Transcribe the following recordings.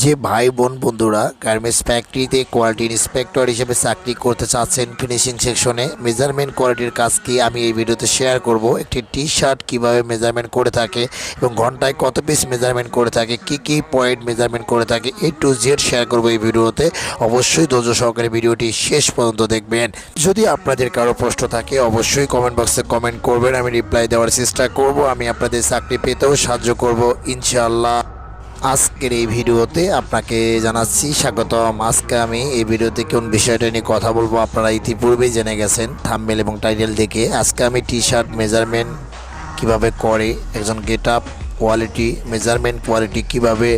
যে ভাই বোন বন্ধুরা, গার্মেন্টস ফ্যাক্টরিতে কোয়ালিটি ইন্সপেক্টর হিসেবে চাকরি করতে চাচ্ছেন ফিনিশিং সেকশনে মেজারমেন্ট কোয়ালিটির কাজ কি আমি এই ভিডিওতে শেয়ার করব। একটি টি শার্ট কীভাবে মেজারমেন্ট করে থাকে এবং ঘন্টায় কত পিস মেজারমেন্ট করে থাকে, কি কি পয়েন্ট মেজারমেন্ট করে থাকে এ টু জেড শেয়ার করব এই ভিডিওতে অবশ্যই ধৈর্য সহকারে ভিডিওটি শেষ পর্যন্ত দেখবেন। যদি আপনাদের কারও প্রশ্ন থাকে, অবশ্যই কমেন্ট বক্সে কমেন্ট করবেন। আমি রিপ্লাই দেওয়ার চেষ্টা করব। আমি আপনাদের চাকরি পেতেও সাহায্য করব। ইনশাআল্লাহ। আজকের এই ভিডিওতে আপনাকে জানাচ্ছি স্বাগতম। আজকে আমি এই ভিডিওতে কোন বিষয়টা নিয়ে কথা বলব আপনারা ইতিপূর্বেই জেনে গেছেন থাম্বেল এবং টাইটেল দেখে। আজকে আমি টি শার্ট মেজারমেন্ট কীভাবে করে, একজন get up quality measurement quality কীভাবে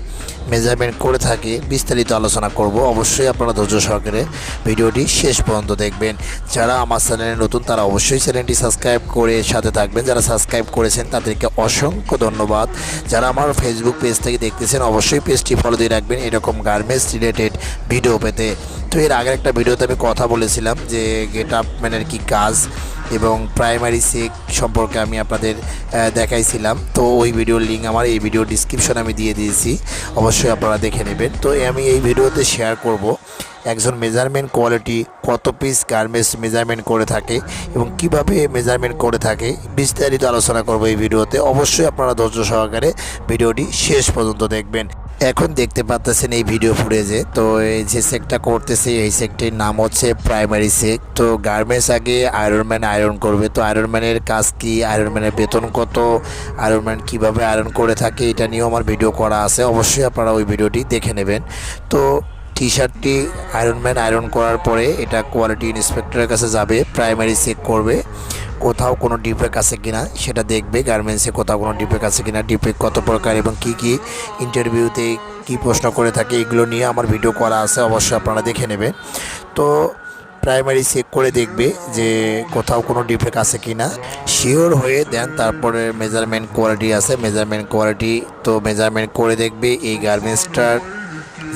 মেজারমেন্ট করে থাকে, বিস্তারিত আলোচনা করব, অবশ্যই আপনারা ধৈর্য সহকারে ভিডিওটি শেষ পর্যন্ত দেখবেন। যারা আমার চ্যানেলে নতুন, তারা অবশ্যই চ্যানেলটি সাবস্ক্রাইব করে সাথে থাকবেন। যারা সাবস্ক্রাইব করেছেন, তাদেরকে অসংখ্য ধন্যবাদ। যারা আমার ফেসবুক পেজ থেকে দেখতেছেন, অবশ্যই পেজটি ফলো দিয়ে রাখবেন। এরকম গার্মেন্টস রিলেটেড ভিডিও পেতে। তো এর আগের একটা ভিডিওতে আমি কথা বলেছিলাম যে গেট আপ ম্যানের কী কাজ এবং প্রাইমারি সেক সম্পর্কে আমি আপনাদের দেখাইছিলাম। তো ওই ভিডিওর লিঙ্ক আমার এই ভিডিও ডিসক্রিপশন আমি দিয়ে দিয়েছি। অবশ্যই আপনারা দেখে নেবেন। তো আমি এই ভিডিওতে শেয়ার করব একজন মেজারমেন্ট কোয়ালিটি কত পিস গার্মেন্টস মেজারমেন্ট করে থাকে এবং কীভাবে মেজারমেন্ট করে থাকে বিস্তারিত আলোচনা করব এই ভিডিওতে। অবশ্যই আপনারা ধৈর্য সহকারে ভিডিওটি শেষ পর্যন্ত দেখবেন। এখন দেখতে পাচ্ছেন এই ভিডিও ফুটেজে তো এই যে সেকটা করতেছে, এই সেকটির নাম হচ্ছে প্রাইমারি সেক তো গার্মেন্টস আগে আয়রনম্যান আয়রন করবে। তো আয়রনম্যানের কাজ কি? আয়রনম্যানের বেতন কত? আয়রনম্যান কীভাবে আয়রন করে থাকে? এটা নিয়েও আমার ভিডিও করা আছে। অবশ্যই আপনারা ওই ভিডিওটি দেখে নেবেন। তো টি শার্টটি আয়রনম্যান আয়রন করার পরে এটা কোয়ালিটি ইন্সপেক্টরের কাছে যাবে প্রাইমারি চেক করবে। কোথাও কোনো ডিফেক্ট আছে কিনা সেটা দেখবে গার্মেন্টসে কোথাও কোনো ডিফেক্ট আছে কিনা ডিফেক্ট কত প্রকার এবং কি কি ইন্টারভিউতে কি প্রশ্ন করে থাকে, এগুলো নিয়ে আমার ভিডিও করা আছে, অবশ্যই আপনারা দেখে নেবেন। তো প্রাইমারি চেক করে দেখবে যে কোথাও কোনো ডিফেক্ট আছে কি না শিওর হয়ে দেন, তারপরে মেজারমেন্ট কোয়ালিটি আছে মেজারমেন্ট কোয়ালিটি তো মেজারমেন্ট করে দেখবে এই গার্মেন্টসটার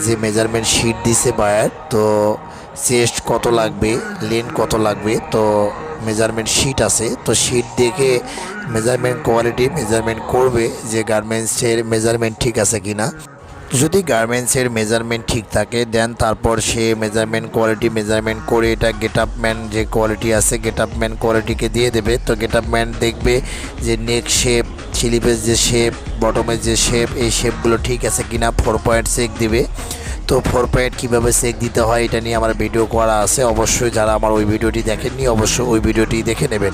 যে মেজারমেন্ট শিট দিছে বায়ার তো চেস্ট কত লাগবে লেন কত লাগবে, তো মেজারমেন্ট শিট আছে, তো শিট দেখে মেজারমেন্ট কোয়ালিটি মেজারমেন্ট করবে যে গার্মেন্টসের মেজারমেন্ট ঠিক আছে কি না যদি গার্মেন্টসের মেজারমেন্ট ঠিক থাকে দেন তারপর সে মেজারমেন্ট কোয়ালিটি মেজারমেন্ট করে এটা গেট ম্যান যে কোয়ালিটি আছে গেট ম্যান কোয়ালিটিকে দিয়ে দেবে। তো গেট ম্যান দেখবে যে নেক শেপ স্লিপের যে শেপ বটমের যে শেপ এই শেপগুলো ঠিক আছে কিনা ফোর পয়েন্ট চেক দিবে। তো ফোর পয়েন্ট কীভাবে চেক দিতে হয় এটা নিয়ে আমার ভিডিও করা আছে। অবশ্যই যারা আমার ওই ভিডিওটি দেখেননি, অবশ্যই ওই ভিডিওটি দেখে নেবেন।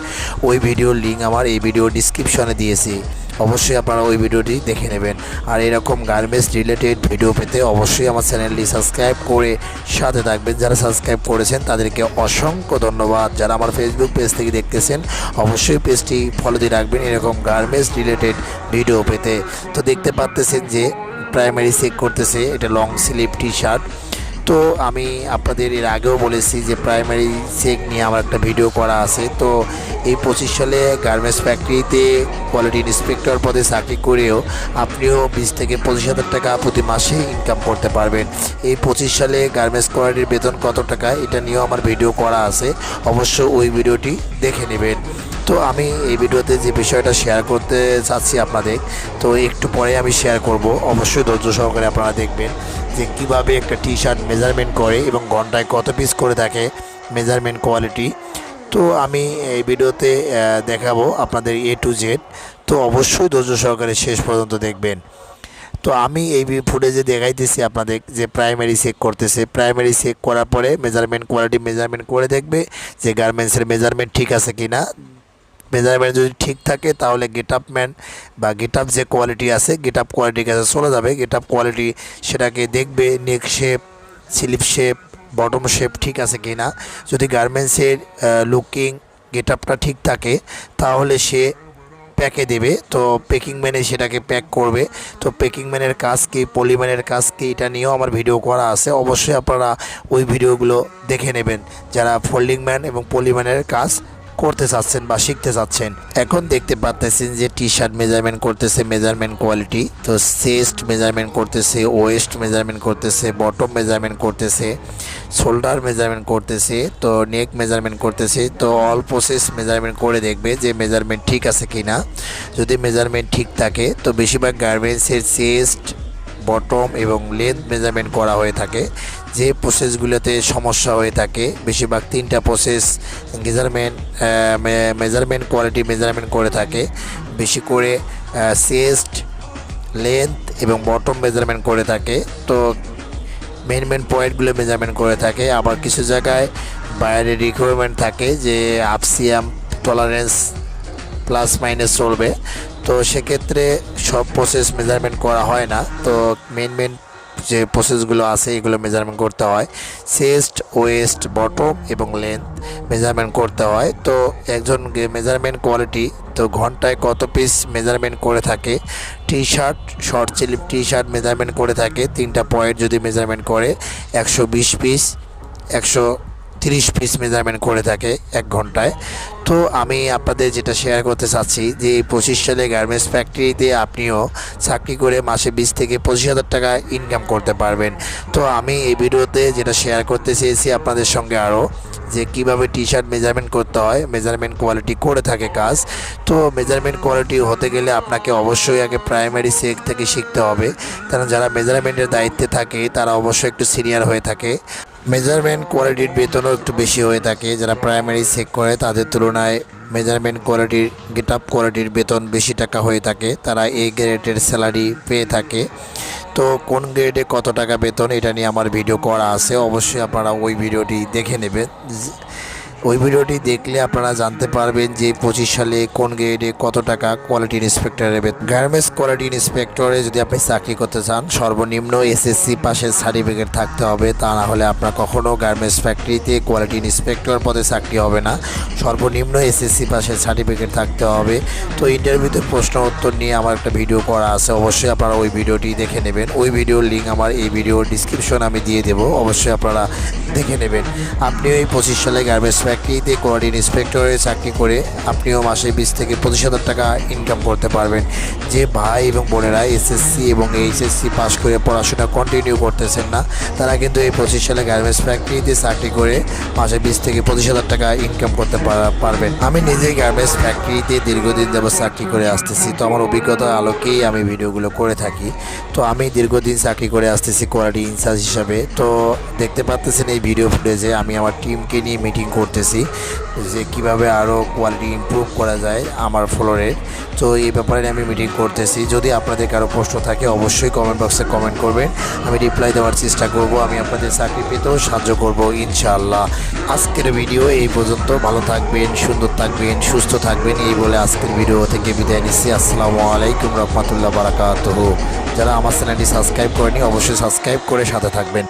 ওই ভিডিওর লিঙ্ক আমার এই ভিডিও ডিসক্রিপশনে দিয়েছি। অবশ্যই আপনারা ওই ভিডিওটি দেখে নেবেন। আর এরকম গার্মেন্টস রিলেটেড ভিডিও পেতে অবশ্যই আমার চ্যানেলটি সাবস্ক্রাইব করে সাথে থাকবেন। যারা সাবস্ক্রাইব করেছেন, তাদেরকে অসংখ্য ধন্যবাদ। যারা আমার ফেসবুক পেজ থেকে দেখতেছেন, অবশ্যই পেজটি ফলো দিয়ে রাখবেন এরকম গার্মেন্টস রিলেটেড ভিডিও পেতে। তো দেখতে পাচ্তেছেন যে প্রাইমারি চেক করতেছে, এটা লং স্লিভ টি শার্ট তো আমি আপনাদের এর আগেও বলেছি যে প্রাইমারি চেক নিয়ে আমার একটা ভিডিও করা আছে। তো এই পঁচিশ সালে গার্মেন্টস ফ্যাক্টরিতে কোয়ালিটি ইন্সপেক্টর পদে চাকরি করেও আপনিও বিশ থেকে পঁচিশ হাজার টাকা প্রতি মাসে ইনকাম করতে পারবেন। এই পঁচিশ সালে গার্মেন্টস কোয়ালিটির বেতন কত টাকা, এটা নিয়েও আমার ভিডিও করা আছে। অবশ্য ওই ভিডিওটি দেখে নেবেন। তো আমি এই ভিডিওতে যে বিষয়টা শেয়ার করতে চাচ্ছি আপনাদের, তো একটু পরে আমি শেয়ার করব। অবশ্যই ধৈর্য সহকারে আপনারা দেখবেন যে কীভাবে একটা টি শার্ট মেজারমেন্ট করে এবং ঘন্টায় কত পিস করে থাকে মেজারমেন্ট কোয়ালিটি তো আমি এই ভিডিওতে দেখাবো আপনাদের এ টু জেড তো অবশ্যই ধৈর্য সহকারে শেষ পর্যন্ত দেখবেন। তো আমি এই ফুটেজে দেখাইতেছি আপনাদের যে প্রাইমারি চেক করতেছে। প্রাইমারি চেক করার পরে মেজারমেন্ট কোয়ালিটি মেজারমেন্ট করে দেখবে যে গার্মেন্টসের মেজারমেন্ট ঠিক আছে কি না মেজারমেন্ট যদি ঠিক থাকে, তাহলে গেট আপ ম্যান বা গেট আপ যে কোয়ালিটি আছে গেট আপ কোয়ালিটির কাছে চলে যাবে। গেট আপ কোয়ালিটি সেটাকে দেখবে neck shape slip shape bottom shape ঠিক আছে কি না যদি গার্মেন্টসের লুকিং গেট আপটা ঠিক থাকে, তাহলে সে প্যাকে দেবে। তো পেকিং ম্যানে সেটাকে প্যাক করবে। তো পেকিং ম্যানের কাজ কী পলিম্যানের কাজ কী, এটা নিয়েও আমার ভিডিও করা আছে। অবশ্যই আপনারা ওই ভিডিওগুলো দেখে নেবেন, যারা ফোল্ডিং ম্যান এবং পলিম্যানের কাজ। করতে চাচ্ছেন বা শিখতে চাচ্ছেন, এখন দেখতে পাচ্ছেন যে টি শার্ট মেজারমেন্ট করতেছে মেজারমেন্ট কোয়ালিটি তো চেস্ট মেজারমেন্ট করতেছে ওয়েস্ট মেজারমেন্ট করতেছে বটম মেজারমেন্ট করতেছে শোল্ডার মেজারমেন্ট করতেছে, তো নেক মেজারমেন্ট করতেছে, তো অল প্রসেস মেজারমেন্ট করে দেখবে যে মেজারমেন্ট ঠিক আছে কি না যদি মেজারমেন্ট ঠিক থাকে, তো বেশিরভাগ গার্মেন্টসের চেস্ট বটম এবং লেন্থ মেজারমেন্ট করা হয়ে থাকে। যে প্রসেসগুলোতে সমস্যা হয়ে থাকে, বেশিরভাগ তিনটা process measurement measurement quality measurement করে থাকে। বেশি করে চেস্ট লেন্থ এবং বটম মেজারমেন্ট করে থাকে। তো মেন মেন পয়েন্টগুলো মেজারমেন্ট করে থাকে। আবার কিছু জায়গায় বাইরে রিকোয়ারমেন্ট থাকে যে আপসিয়াম টলারেন্স প্লাস মাইনাস চলবে। তো সেক্ষেত্রে সব প্রসেস মেজারমেন্ট করা হয় না। তো মেন মেন যে প্রসেসগুলো আছে, এগুলো মেজারমেন্ট করতে হয়। চেস্ট ওয়েস্ট বটম এবং লেন্থ মেজারমেন্ট করতে হয়। তো একজন মেজারমেন্ট কোয়ালিটি তো ঘন্টায় কত পিস মেজারমেন্ট করে থাকে? টি শার্ট শর্ট চিলিপ টি শার্ট মেজারমেন্ট করে থাকে। তিনটা পয়েন্ট যদি মেজারমেন্ট করে, একশো বিশ পিস একশো তিরিশ পিস মেজারমেন্ট করে থাকে এক ঘন্টায়। তো আমি আপনাদের যেটা শেয়ার করতে চাচ্ছি যে এই পঁচিশ সালে গার্মেন্টস ফ্যাক্টরিতে আপনিও চাকরি করে মাসে বিশ থেকে পঁচিশ হাজার টাকা ইনকাম করতে পারবেন। তো আমি এই ভিডিওতে যেটা শেয়ার করতে চেয়েছি আপনাদের সঙ্গে আরও, যে কীভাবে টি শার্ট মেজারমেন্ট করতে হয় মেজারমেন্ট কোয়ালিটি করে থাকে কাজ। তো মেজারমেন্ট কোয়ালিটি হতে গেলে আপনাকে অবশ্যই আগে প্রাইমারি সেক থেকে শিখতে হবে। কারণ যারা মেজারমেন্টের দায়িত্বে থাকে, তারা অবশ্যই একটু সিনিয়র হয়ে থাকে। মেজারমেন্ট কোয়ালিটির বেতনও একটু বেশি হয়ে থাকে। যারা প্রাইমারি চেক করে, তাদের তুলনায় মেজারমেন্ট কোয়ালিটির গেট আপ কোয়ালিটির বেতন বেশি টাকা হয়ে থাকে। তারা এই গ্রেডের স্যালারি পেয়ে থাকে। তো কোন গ্রেডে কত টাকা বেতন, এটা নিয়ে আমার ভিডিও করা আছে। অবশ্যই আপনারা ওই ভিডিওটি দেখে নেবেন। ওই ভিডিওটি দেখলে আপনারা জানতে পারবেন যে পঁচিশ সালে কোন গ্রেডে কত টাকা কোয়ালিটি ইন্সপেক্টরের বেতন। গার্মেন্টস কোয়ালিটি ইন্সপেক্টরে যদি আপনি চাকরি করতে চান, সর্বনিম্ন এসএসসি পাশের সার্টিফিকেট থাকতে হবে। তা না হলে আপনার কখনও গার্মেন্টস ফ্যাক্টরিতে কোয়ালিটি ইন্সপেক্টর পদে চাকরি হবে না। সর্বনিম্ন এসএসসি পাশের সার্টিফিকেট থাকতে হবে। তো ইন্টারভিউতে প্রশ্ন উত্তর নিয়ে আমার একটা ভিডিও করা আছে, অবশ্যই আপনারা ওই ভিডিওটি দেখে নেবেন। ওই ভিডিওর লিঙ্ক আমার এই ভিডিওর ডিসক্রিপশন আমি দিয়ে দেবো। অবশ্যই আপনারা দেখে নেবেন। আপনিও এই পঁচিশ সালে গার্মেন্টস ফ্যাক্টরিতে কোয়ালিটি ইন্সপেক্টরে চাকরি করে আপনিও মাসে বিশ থেকে পঁচিশ হাজার টাকা ইনকাম করতে পারবেন। যে ভাই এবং বোনেরা এসএসসি এবং এইচএসসি পাস করে পড়াশোনা কন্টিনিউ করতেছেন না, তারা কিন্তু এই পঁচিশ সালে গার্মেন্টস ফ্যাক্টরিতে চাকরি করে মাসে বিশ থেকে পঁচিশ হাজার টাকা ইনকাম করতে পারা- পারবেন। আমি নিজেই গার্মেন্টস ফ্যাক্টরিতে দীর্ঘদিন যাবত চাকরি করে আসতেছি। তো আমার অভিজ্ঞতার আলোকেই আমি ভিডিওগুলো করে থাকি। তো আমি দীর্ঘদিন চাকরি করে আসতেছি কোয়ালিটি ইনচার্জ হিসাবে। তো দেখতে পাচ্তেছেন এই ভিডিও ফুটেজে আমি আমার টিমকে নিয়ে মিটিং করতেছি, যে কীভাবে আরও কোয়ালিটি ইমপ্রুভ করা যায় আমার ফ্লোরের তো এই ব্যাপারে আমি মিটিং করতেছি। যদি আপনাদের কারও প্রশ্ন থাকে, অবশ্যই কমেন্ট বক্সে কমেন্ট করবেন। আমি রিপ্লাই দেওয়ার চেষ্টা করব, আমি আপনাদের চাকরি পেতেও সাহায্য করব, ইনশাআল্লাহ। আজকের ভিডিও এই পর্যন্ত। ভালো থাকবেন, সুন্দর থাকবেন, সুস্থ থাকবেন, এই বলে আজকের ভিডিও থেকে বিদায় নিচ্ছি। আসসালামু আলাইকুম রহমতুল্লাহ বারাকাতুহু। যারা আমার চ্যানেলটি সাবস্ক্রাইব করেনি, অবশ্যই সাবস্ক্রাইব করে সাথে থাকবেন।